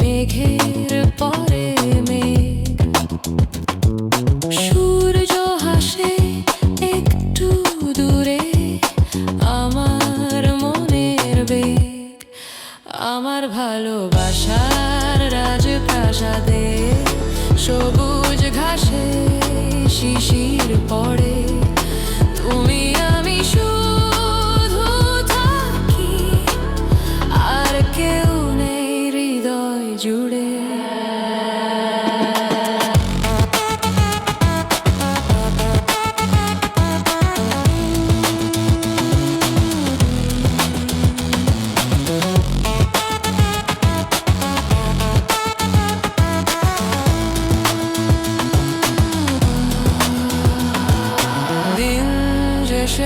মেঘের পরে সূর্য হাসে একটু দূরে আমার মনের আমার ভালোবাসার সবুজ ঘাসে শিশির পড়ে।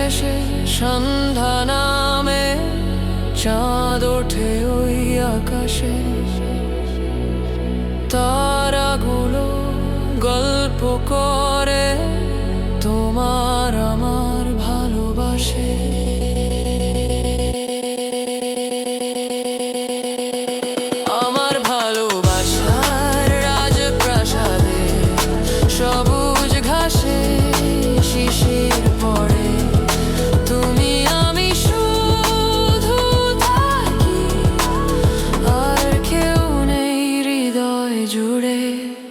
শেষে সন্ধ্যা নামে চাঁদ ওঠে ওই আকাশে। তারাগুলো গল্প কর flores